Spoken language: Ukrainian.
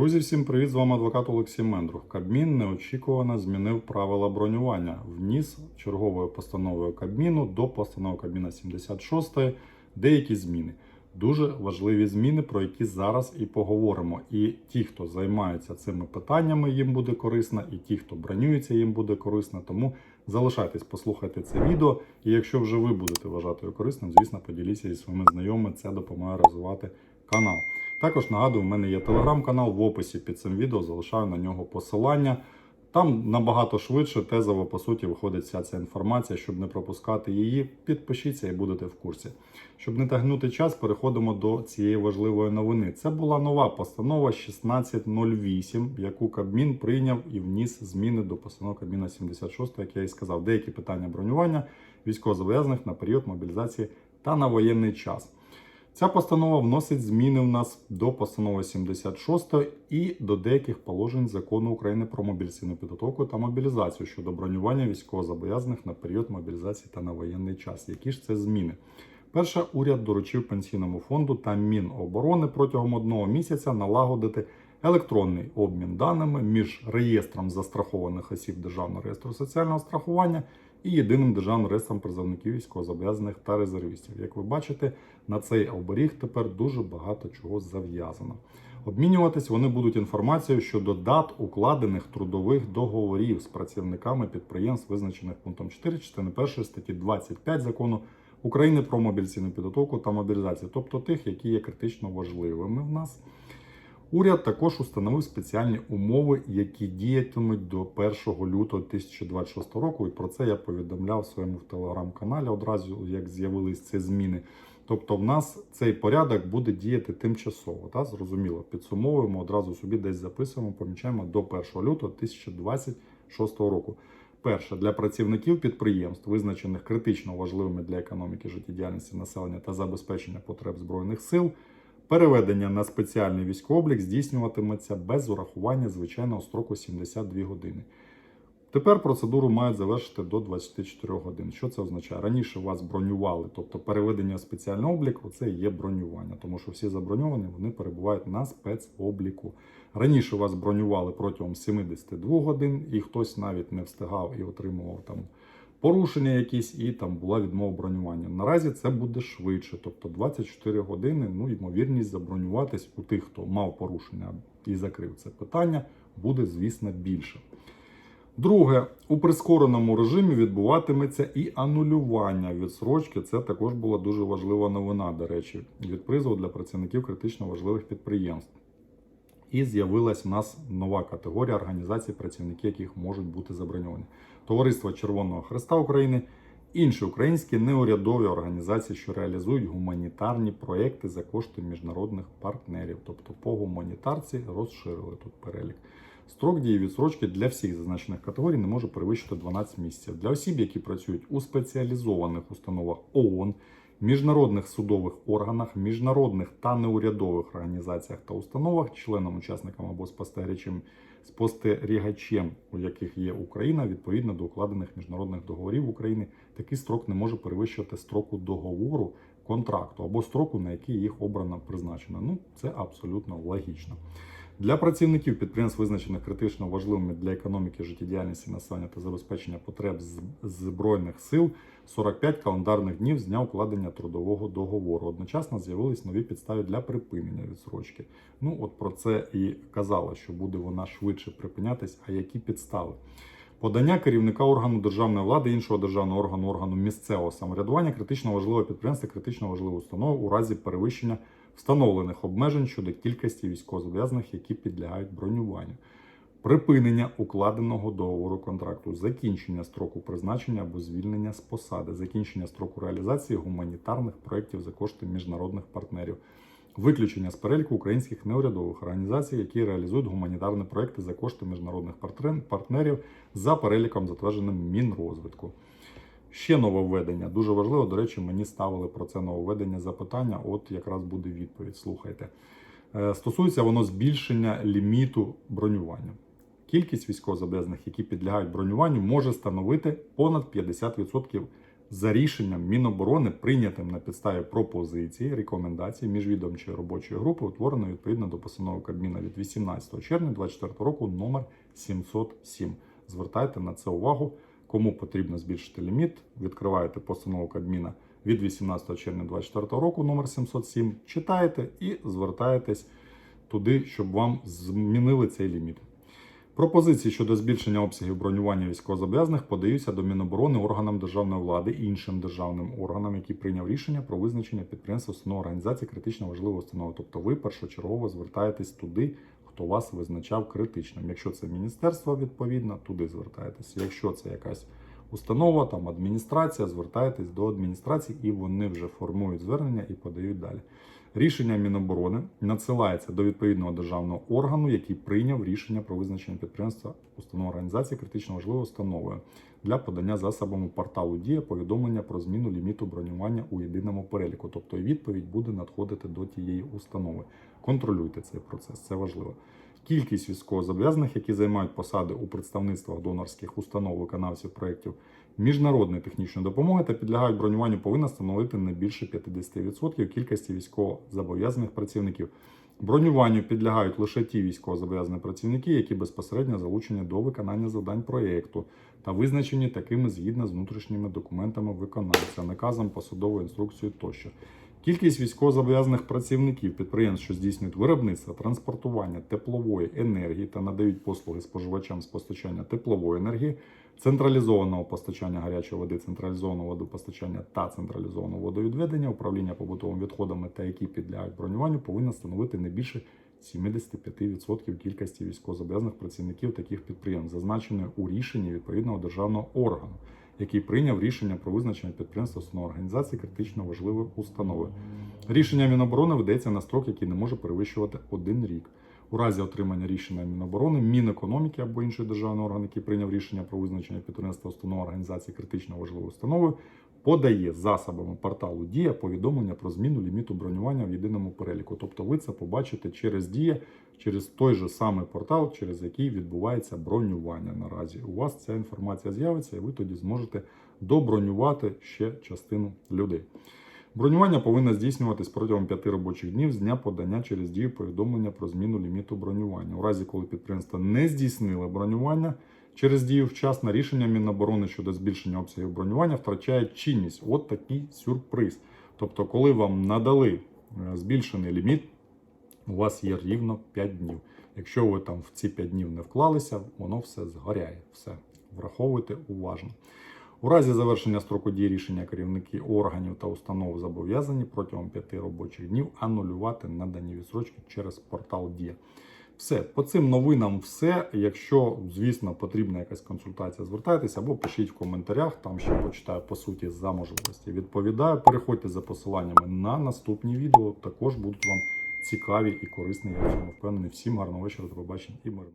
Друзі, всім привіт! З вами адвокат Олексій Мендрух. Кабмін неочікувано змінив правила бронювання. Вніс черговою постановою Кабміну до постанови Кабміна 76 деякі зміни. Дуже важливі зміни, про які зараз і поговоримо. І ті, хто займаються цими питаннями, їм буде корисно, і ті, хто бронюється, їм буде корисно. Тому залишайтесь, послухайте це відео. І якщо вже ви будете вважати його корисним, звісно, поділіться зі своїми знайомими. Це допомагає розвивати канал. Також нагадую, в мене є телеграм-канал в описі під цим відео, залишаю на нього посилання. Там набагато швидше, тезово, по суті, виходить вся ця інформація, щоб не пропускати її. Підпишіться і будете в курсі. Щоб не тягнути час, переходимо до цієї важливої новини. Це була нова постанова 1608, яку Кабмін прийняв і вніс зміни до постанови Кабміна 76, як я і сказав, деякі питання бронювання військовозобов'язаних на період мобілізації та на воєнний час. Ця постанова вносить зміни в нас до постанови 76 і до деяких положень закону України про мобілізаційну підготовку та мобілізацію щодо бронювання військовозобов'язаних на період мобілізації та на воєнний час. Які ж це зміни? Перше, уряд доручив пенсійному фонду та Міноборони протягом одного місяця налагодити електронний обмін даними між реєстром застрахованих осіб Державного реєстру соціального страхування і єдиним державним реєстром призовників військовозобов'язаних та резервістів. Як ви бачите, на цей оберіг тепер дуже багато чого зав'язано. Обмінюватись вони будуть інформацією щодо дат укладених трудових договорів з працівниками підприємств, визначених пунктом 4 частини 1 статті 25 закону України про мобілізаційну підготовку та мобілізацію, тобто тих, які є критично важливими в нас. Уряд також установив спеціальні умови, які діятимуть до 1 лютого 2026 року. І про це я повідомляв в своєму телеграм-каналі одразу, як з'явились ці зміни. Тобто, в нас цей порядок буде діяти тимчасово. Та зрозуміло, підсумовуємо одразу собі десь записуємо, помічаємо до 1 лютого 2026 року. Перше для працівників підприємств, визначених критично важливими для економіки життєдіяльності населення та забезпечення потреб збройних сил. Переведення на спеціальний військовий облік здійснюватиметься без урахування звичайного строку 72 години. Тепер процедуру мають завершити до 24 годин. Що це означає? Раніше вас бронювали, тобто переведення в спеціальний облік це є бронювання, тому що всі заброньовані вони перебувають на спецобліку. Раніше вас бронювали протягом 72 годин, і хтось навіть не встигав і отримував там порушення якісь, і там була відмова бронювання. Наразі це буде швидше, тобто 24 години. Ну, ймовірність забронюватись у тих, хто мав порушення і закрив це питання, буде, звісно, більше. Друге, у прискореному режимі відбуватиметься і анулювання відсрочки. Це також була дуже важлива новина, до речі, від призову для працівників критично важливих підприємств. І з'явилась в нас нова категорія організацій, працівники яких можуть бути заброньовані. Товариство Червоного Христа України, інші українські неурядові організації, що реалізують гуманітарні проекти за кошти міжнародних партнерів. Тобто по гуманітарці розширили тут перелік. Строк дії відсрочки для всіх зазначених категорій не може перевищити 12 місяців. Для осіб, які працюють у спеціалізованих установах ООН, міжнародних судових органах, міжнародних та неурядових організаціях та установах, членам, учасникам або спостерігачем, спостерігачем, у яких є Україна, відповідно до укладених міжнародних договорів України, такий строк не може перевищувати строку договору контракту або строку, на який їх обрано призначено. Ну, це абсолютно логічно. Для працівників підприємств, визначених критично важливими для економіки, життєдіяльності населення та забезпечення потреб збройних сил 45 календарних днів з дня укладення трудового договору. Одночасно з'явились нові підстави для припинення відсрочки. Ну от про це і казала, що буде вона швидше припинятись. А які підстави? Подання керівника органу державної влади, іншого державного органу, органу місцевого самоврядування, критично важливого підприємства, критично важливої установи у разі перевищення встановлених обмежень щодо кількості військовозобов'язаних, які підлягають бронюванню, припинення укладеного договору контракту, закінчення строку призначення або звільнення з посади, закінчення строку реалізації гуманітарних проєктів за кошти міжнародних партнерів. Виключення з переліку українських неурядових організацій, які реалізують гуманітарні проекти за кошти міжнародних партнерів за переліком, затвердженим Мінрозвитку. Ще нововведення. Дуже важливо, до речі, мені ставили про це нововведення запитання. От якраз буде відповідь. Слухайте. Е, Стосується воно збільшення ліміту бронювання. Кількість військовозобов'язаних, які підлягають бронюванню, може становити понад 50% за рішенням Міноборони, прийнятим на підставі пропозиції, рекомендацій міжвідомчої робочої групи, утвореної відповідно до постанови Кабміна від 18 червня 2024 року номер 707. Звертайте на це увагу. Кому потрібно збільшити ліміт, відкриваєте постанову Кабміна від 18 червня 2024 року номер 707, читаєте і звертаєтесь туди, щоб вам змінили цей ліміт. Пропозиції щодо збільшення обсягів бронювання військовозобов'язаних подаються до Міноборони органам державної влади і іншим державним органам, які прийняв рішення про визначення підприємств установ організації критично важливої установи. Тобто ви першочергово звертаєтесь туди, хто вас визначав критичним. Якщо це міністерство, відповідно, туди звертаєтесь. Якщо це якась установа, там адміністрація, звертаєтесь до адміністрації, і вони вже формують звернення і подають далі. Рішення Міноборони надсилається до відповідного державного органу, який прийняв рішення про визначення підприємства установ організації критично важливої установи для подання засобами порталу Дія повідомлення про зміну ліміту бронювання у єдиному переліку. Тобто відповідь буде надходити до тієї установи. Контролюйте цей процес, це важливо. Кількість військовозобов'язаних, які займають посади у представництвах донорських установ виконавців проєктів міжнародної технічної допомоги та підлягають бронюванню, повинна становити не більше 50% кількості військовозобов'язаних працівників. Бронюванню підлягають лише ті військовозобов'язані працівники, які безпосередньо залучені до виконання завдань проєкту та визначені такими згідно з внутрішніми документами виконавця, наказом, посадовою інструкцією тощо. Кількість військовозобов'язаних працівників підприємств, що здійснюють виробництво, транспортування теплової енергії та надають послуги споживачам з постачання теплової енергії, централізованого постачання гарячої води, централізованого водопостачання та централізованого водовідведення, управління побутовими відходами та які підлягають бронюванню, повинна становити не більше 75% кількості військовозобов'язаних працівників таких підприємств, зазначеної у рішенні відповідного державного органу, який прийняв рішення про визначення підприємства основної організації критично важливої установи. Рішення Міноборони ведеться на строк, який не може перевищувати один рік. У разі отримання рішення Міноборони, Мінекономіки або інший державний орган, який прийняв рішення про визначення підприємства установи організації критично важливої установи, подає засобами порталу Дія повідомлення про зміну ліміту бронювання в єдиному переліку. Тобто ви це побачите через Дія, через той же самий портал, через який відбувається бронювання наразі. У вас ця інформація з'явиться, і ви тоді зможете добронювати ще частину людей. Бронювання повинно здійснюватись протягом 5 робочих днів з дня подання через дію повідомлення про зміну ліміту бронювання. У разі, коли підприємство не здійснило бронювання через дію вчасно, рішення Міноборони щодо збільшення обсягів бронювання втрачає чинність. От такий сюрприз. Тобто, коли вам надали е, збільшений ліміт, у вас є рівно 5 днів. Якщо ви там в ці 5 днів не вклалися, воно все згоряє. Все враховуйте уважно. У разі завершення строку дії рішення керівники органів та установ зобов'язані протягом 5 робочих днів анулювати надані відсрочки через портал Дія. Все, по цим новинам все. Якщо, звісно, потрібна якась консультація, звертайтеся або пишіть в коментарях, там ще почитаю по суті за можливості. Відповідаю, переходьте за посиланнями на наступні відео. Також будуть вам цікаві і корисні. Я цьому впевнений. Всім гарного вечора, до побачення і миру.